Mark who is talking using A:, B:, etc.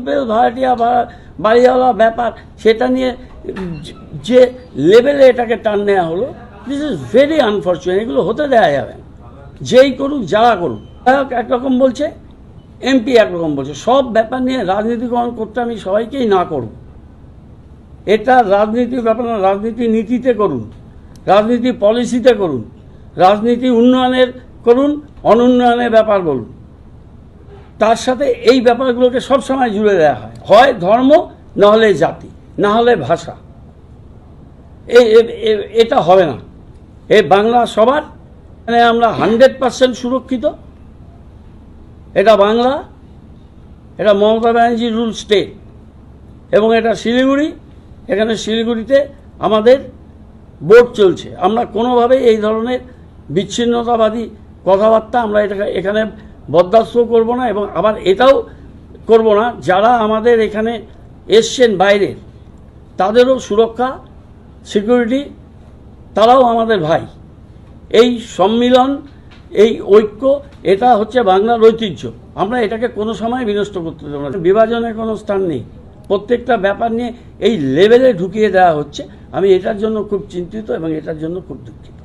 A: ভাড়াটিয়া বা- বাড়িওয়ালা ব্যাপার, সেটা নিয়ে যে- লেভেলে এটাকে টান নেওয়া হলো দিস ইজ ভেরি আনফর্চুনেট এগুলো হতে দেওয়া যাবে। যেই করুক, যারা করুক। বিধায়ক একরকম বলছে এমপি একরকম বলছে, সব ব্যাপার নিয়ে রাজনীতিকরণ করতে আমি সবাইকেই না করব এটা রাজনীতির ব্যাপার না, রাজনীতি নীতিতে করুন, রাজনীতি পলিসিতে করুন, রাজনীতি উন্নয়নের করুন, অনুন্নয়নের ব্যাপার বলুন। তার সাথে এই ব্যাপারগুলোকে সবসময় জুড়ে দেওয়া হয়। হয় ধর্ম, না হলে জাতি, না হলে ভাষা। এ- এ- এ- এটা হবে না। এ বাংলা সবার মানে আমরা হান্ড্রেড পার্সেন্ট সুরক্ষিত। এটা বাংলা, এটা মমতা ব্যানার্জি রুল স্টেট। এবং এটা শিলিগুড়ি, এখানে শিলিগুড়িতে আমাদের বোর্ড চলছে। আমরা কোনোভাবেই এই ধরনের বিচ্ছিন্নতাবাদী কথাবার্তা আমরা এটা এখানে বরদাস্ত করব না এবং আবার এটাও করব না, যারা আমাদের এখানে এসছেন বাইরের তাদেরও সুরক্ষা, সিকিউরিটি, তারাও আমাদের ভাই। এই সম্মিলন, এই ঐক্য, এটা হচ্ছে বাংলার ঐতিহ্য। আমরা এটাকে কোনো সময় বিনষ্ট করতে দেবো না। বিভাজনের কোনো স্থান নেই। প্রত্যেকটা ব্যাপার নিয়ে এই লেভেলে ঢুকিয়ে দেওয়া হচ্ছে। আমি এটার জন্য খুব চিন্তিত এবং এটার জন্য খুব দুঃখিত।